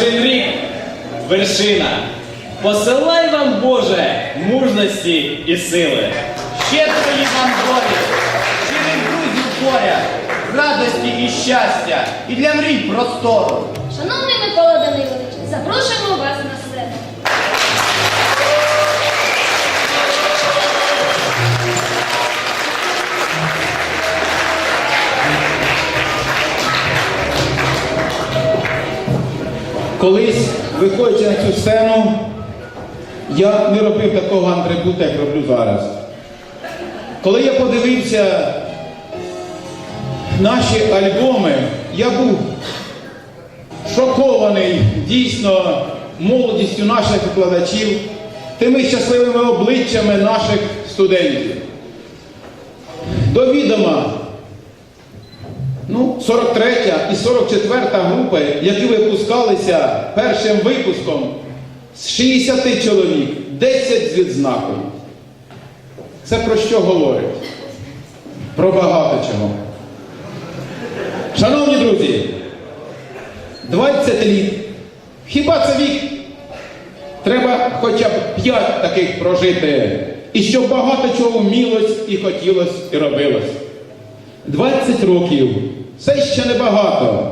кожен рік вершина. Посилай вам, Боже, мужності і сили. Щедрої вам долі, щирих друзів горя, радості і щастя, і для мрій простору. Шановний Микола Данилович, запрошуємо Колись, виходячи на цю сцену, я не робив такого антрибута, як роблю зараз. Коли я подивився наші альбоми, я був шокований дійсно молодістю наших викладачів, тими щасливими обличчями наших студентів. До відома, Ну, 43 і 44 групи, які випускалися першим випуском з 60 чоловік, 10 з відзнакою. Це про що говорить? Про багато чого. Шановні друзі, 20 літ. Хіба це вік? Треба хоча б 5 таких прожити. І щоб багато чого вмілось і хотілось і робилось. 20 років це ще небагато.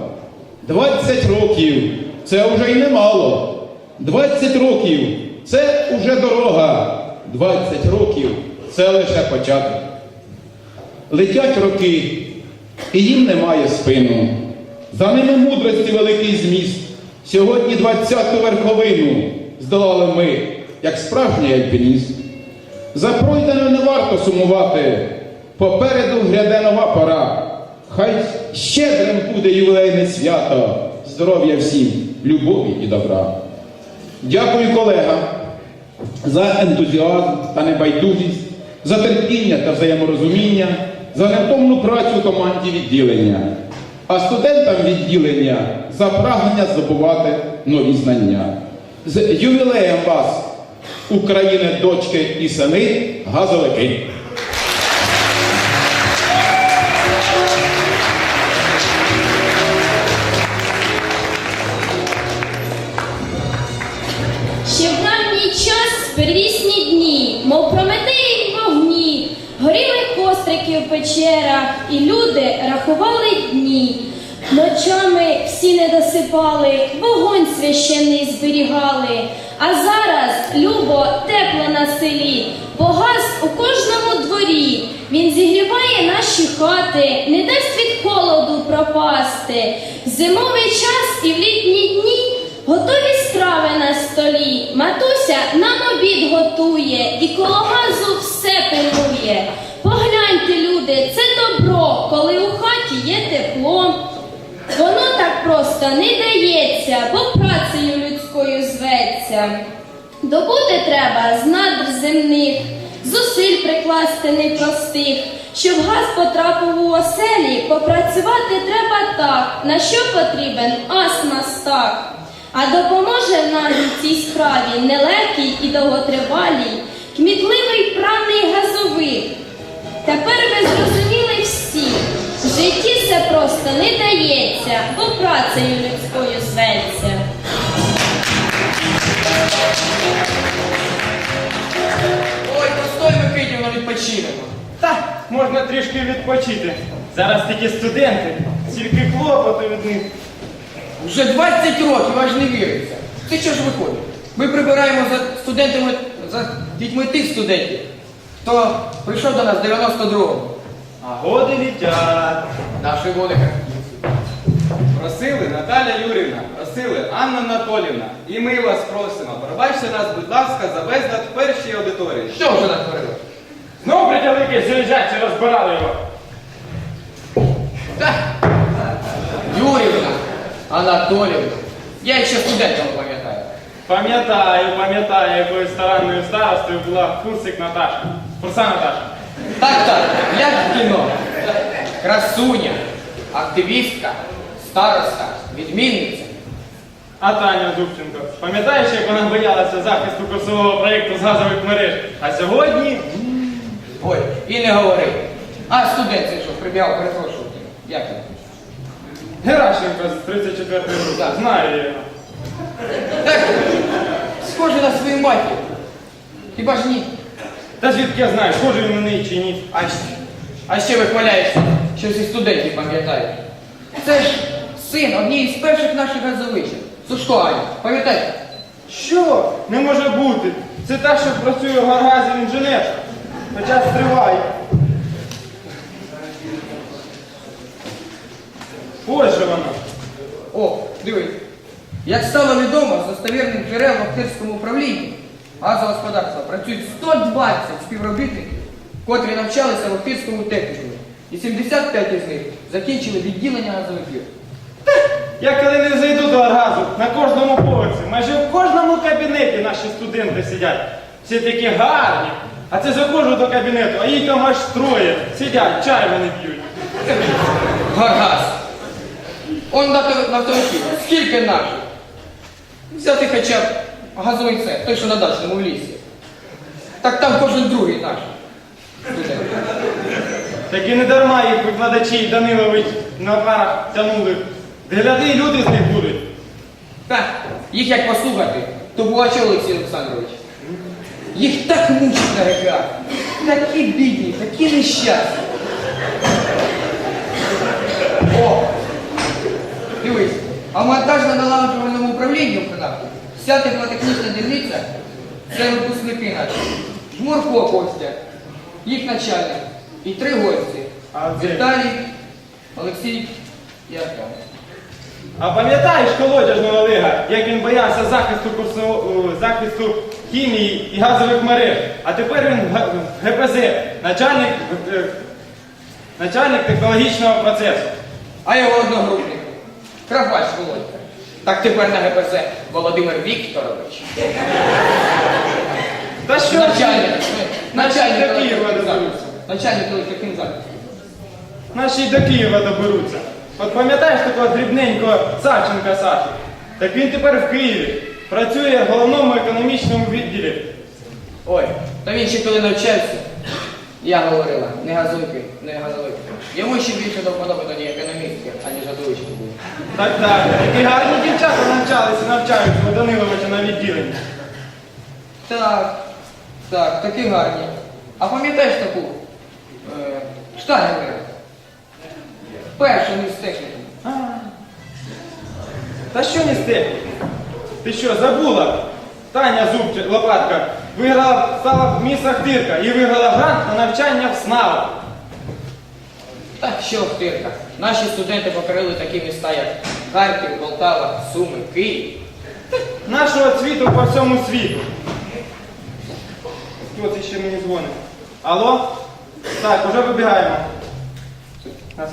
20 років це вже й немало. 20 років це уже дорога. 20 років це лише початок. Летять роки, і їм немає спину. За ними мудрості великий зміст. Сьогодні 20-ту верховину здолали ми, як справжній альпініст. За пройденою не варто сумувати. Попереду гряде нова пора. Хай щедрим буде ювілейне свято, здоров'я всім, любові і добра. Дякую колегам за ентузіазм та небайдужість, за терпіння та взаєморозуміння, за невтомну працю команді відділення, а студентам відділення за прагнення здобувати нові знання. З ювілеєм вас, України, дочки і сини, газовики. Печерах, і люди рахували дні. Ночами всі не досипали, вогонь священний зберігали. А зараз любо тепло на селі, бо газ у кожному дворі. Він зігріває наші хати, не дасть від холоду пропасти. В зимовий час і в літні дні Готові страви на столі, матуся нам обід готує і коло газу все пильнує. Погляньте, люди, це добро, коли у хаті є тепло. Воно так просто не дається, бо працею людською зветься. Добути треба з надр земних, зусиль прикласти непростих. Щоб газ потрапив у оселі, попрацювати треба так, на що потрібен ас мастак. А допоможе нам у цій справі нелегкий і довготривалій, кмітливий правний газовик. Тепер ви зрозуміли всі, в житті все просто не дається, бо працею людською зветься. Ой, постой, Микитівна, відпочинемо. Та можна трішки відпочити. Зараз такі студенти, тільки клопоту від них. Вже 20 років, аж не віриться. Це що ж виходить? Ми прибираємо за студентами, за дітьми тих студентів, хто прийшов до нас в 92-му. А годи літять. Наші водика. Просили Наталя Юрівна, просили Анна Анатолівна, і ми вас просимо. Пробачте нас, будь ласка, за безлад в першій аудиторії. Що вже натворили? Знову притягли якийсь залежачі, розбирали його. Так. Юрівна, Анатолівна. Я їх ще студентом пам'ятаю. Пам'ятаю, пам'ятаю, якою старанною старостою була Фурсик Наташа. Фурса Наташа. Так, так, як в кіно. Красуня, активістка, староста, відмінниця. А Таня Дубченко, пам'ятаєш, як вона боялася захисту курсового проєкту з газових мереж? А сьогодні Ой, і не говори. А студент цей що, прибігав, перепрошую. Як він? Геращенко з 34 групи. Так. Знаю його. Так, схоже на свою матір. Хіба ж ні? Та звідки я знаю, схожий він на неї чи ні. А, а ще вихваляєшся, що всі студентів пам'ятають. Це ж син однієї з перших наших газовичів. Сушко Аня, пам'ятаєте? Що? Не може бути. Це та, що працює в гаргазі інженер. Хоча стривай. Ось же вона. О, дивись. Як стало відомо, з достовірних джерел в Охтирському управлінні газового господарства працюють 120 співробітників, котрі навчалися в Охтирському технікумі. І 75 із них закінчили відділення газовиків. Я коли не зайду до Аргазу, на кожному поверсі, майже в кожному кабінеті наші студенти сидять. Всі такі гарні. А це заходжу до кабінету, а їх там аж троє. Сидять, чай вони п'ють. Гаргаз. Он на автомобілі. Скільки наших? Взяти хоча б газовий цех, той, що на дачному в лісі. Так там кожен другий наш. Так і не дарма їх викладачі Данилович на парах тянули. Гляди, люди з них будуть. Так, їх як послухати, то Бугачов Олексій Олександрович. Їх так мучить на реках. Такі бідні, такі нещасні. О! Дивись, а монтажно налагоджувальному управлінні в Канаді вся теплотехнічна дільниця це випускники наші. Жмурко Костя, їх начальник і три гості. Віталій, Олексій і Артем. А пам'ятаєш колодяжного Олега, як він боявся захисту захисту хімії і газових мереж? А тепер він в ГПЗ, начальник, е, начальник технологічного процесу. А його одногрупник. Крафач Володька. Так тепер на ГПЗ Володимир Вікторович. Та що? Начальник. Начальник До Києва доберуться. Начальник електрохімзахисту. Наші й до Києва доберуться. От пам'ятаєш такого дрібненького Савченка Сашу? Так він тепер в Києві. Працює в головному економічному відділі. Ой, та він ще коли навчався. Я говорила, не газовики, не газовики. Йому ще більше до вподоби тоді економістки, аніж газовички були. Так, так. Які гарні дівчата навчалися навчаються у Даниловича на відділенні. Так, так, такі гарні. А пам'ятаєш таку? Е, Штагер. Першу не з техніки. А. Та що не стек? Ти що, забула? Таня Зубчик, Лопатка, виграла, стала міс Ахтирка і виграла грант на навчання в СНАВ. Так що втирка. Наші студенти покорили такі міста, як Харків, Полтава, Суми, Київ. Нашого цвіту по всьому світу. Хто це ще мені дзвонить? Алло? Так, уже вибігаємо. На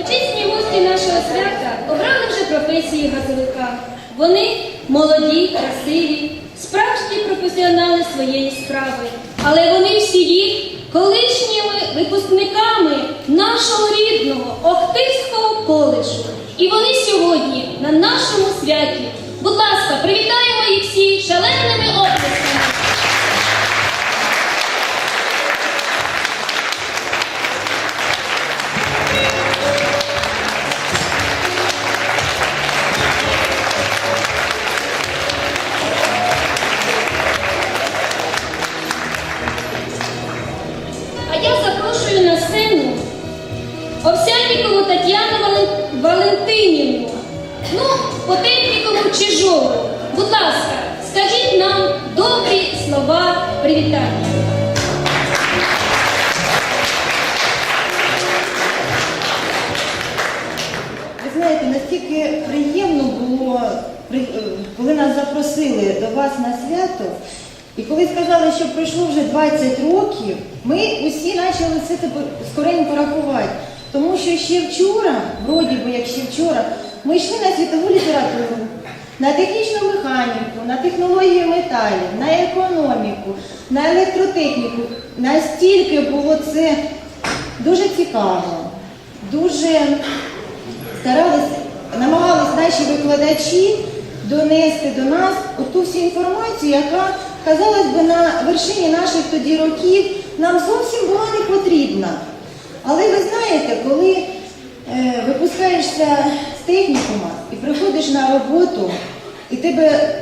Почесні гості нашого свята обрали вже професії газовика. Вони молоді, красиві, справжні професіонали своєї справи. Але вони всі є колишніми випускниками нашого рідного Охтирського коледжу. І вони сьогодні на нашому святі. Будь ласка, привітаємо їх всі шаленими оплесками. Запросили на свято, і коли сказали, що пройшло вже 20 років, ми усі почали це скоренько рахувати. Тому що ще вчора, вроді би як ще вчора, ми йшли на світову літературу, на технічну механіку, на технологію металів, на економіку, на електротехніку. Настільки було це дуже цікаво, дуже старались, намагались наші викладачі донести до нас ту всю інформацію, яка, казалось би, на вершині наших тоді років нам зовсім була не потрібна. Але ви знаєте, коли е, випускаєшся з технікума і приходиш на роботу, і тебе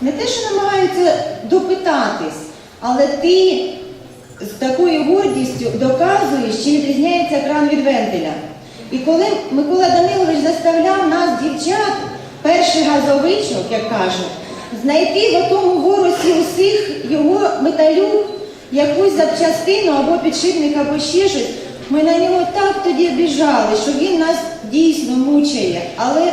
не те, що намагаються допитатись, але ти з такою гордістю доказуєш, чим відрізняється кран від вентиля. І коли Микола Данилович заставляв нас, дівчат, перший газовичок, як кажуть, знайти в тому воросі усіх його металюк, якусь запчастину або підшипник, або ще щось, ми на нього так тоді обіжали, що він нас дійсно мучає. Але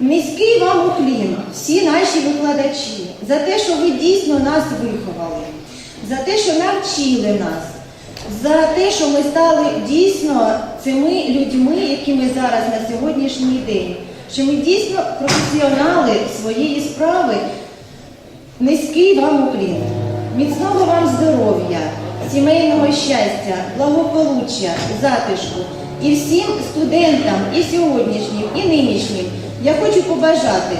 Низький вам уклін, всі наші викладачі, за те, що ви дійсно нас виховали, за те, що навчили нас, за те, що ми стали дійсно цими людьми, які ми зараз на сьогоднішній день, що ми дійсно професіонали своєї справи. Низький вам уклін, міцного вам здоров'я, сімейного щастя, благополуччя, затишку. І всім студентам, і сьогоднішнім, і нинішнім я хочу побажати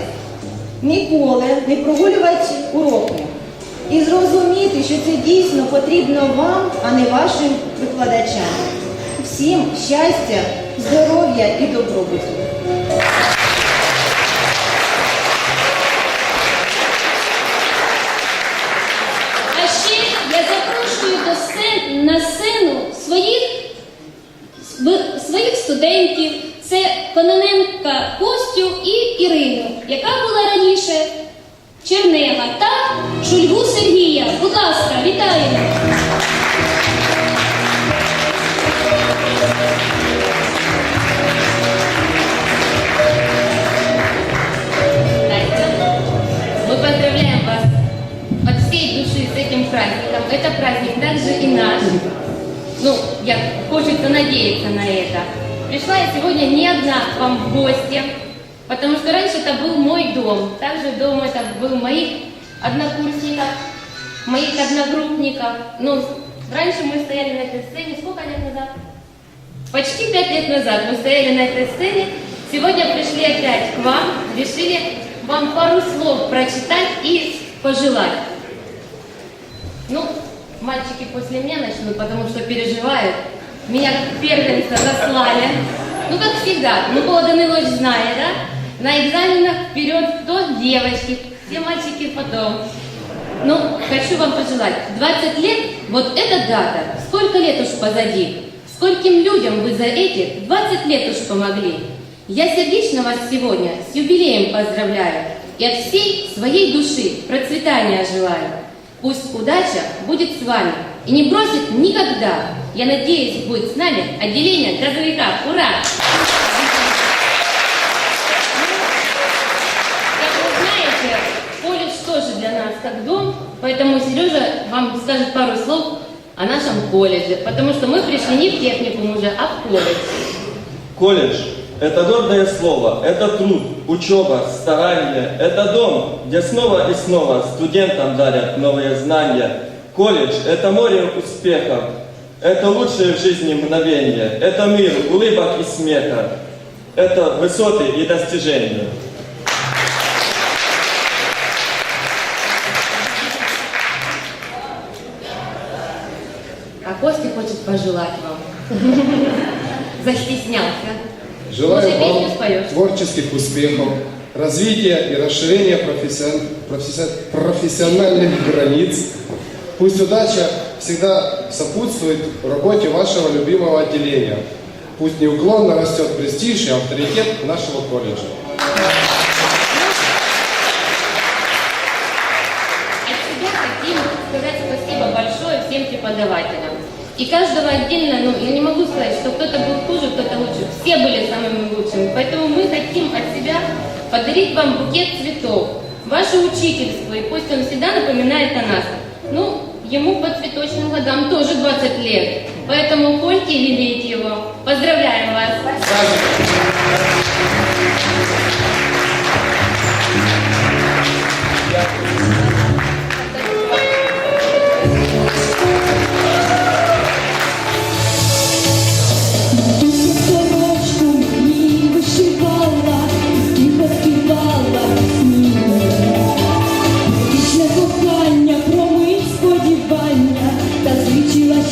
ніколи не прогулювати уроки і зрозуміти, що це дійсно потрібно вам, а не вашим викладачам. Всім щастя, здоров'я і добробуту. яка була раніше Чернега та Шульгу Сергія. Будь ласка, вітаємо! Настя, мы поздравляем вас от всей души с этим праздником. Это праздник также и наш. Ну, я хочется надеяться на это. Пришла я сегодня не одна к вам в гости, потому что раньше это был мой дом. Также дом это был моих однокурсников, моих одногруппников. Ну, раньше мы стояли на этой сцене. Сколько лет назад? Почти пять лет назад мы стояли на этой сцене. Сегодня пришли опять к вам, решили вам пару слов прочитать и пожелать. Ну, мальчики после меня начнут, потому что переживают. Меня как первенца заслали. Ну, как всегда, ну, Микола Данилович знает, да? На экзаменах вперед кто девочки, все мальчики потом. Ну, хочу вам пожелать, 20 лет, вот эта дата, сколько лет уж позади, скольким людям вы за эти 20 лет уж помогли. Я сердечно вас сегодня с юбилеем поздравляю и от всей своей души процветания желаю. Пусть удача будет с вами и не бросит никогда. Я надеюсь, будет с нами отделение газовика. Ура! Как вы знаете, колледж тоже для нас как дом, поэтому Сережа вам скажет пару слов о нашем колледже, потому что мы пришли не в техникум уже, а в колледж. Колледж – это гордое слово, это труд, учеба, старание. Это дом, где снова и снова студентам дарят новые знания. Колледж – это море успехов, это лучшие в жизни мгновения, это мир, улыбок и смеха, это высоты и достижения. Пожелать вам. Застеснялся. Желаю вам творческих успехов, развития и расширения профессион- профессион- профессиональных границ. Пусть удача всегда сопутствует работе вашего любимого отделения. Пусть неуклонно растет престиж и авторитет нашего колледжа. И каждого отдельно, ну, я не могу сказать, что кто-то был хуже, кто-то лучше. Все были самыми лучшими. Поэтому мы хотим от себя подарить вам букет цветов. Ваше учительство и пусть он всегда напоминает о нас. Ну, ему по цветочным годам тоже 20 лет. Поэтому польте и лелейте его. Поздравляем вас! Спасибо.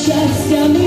just a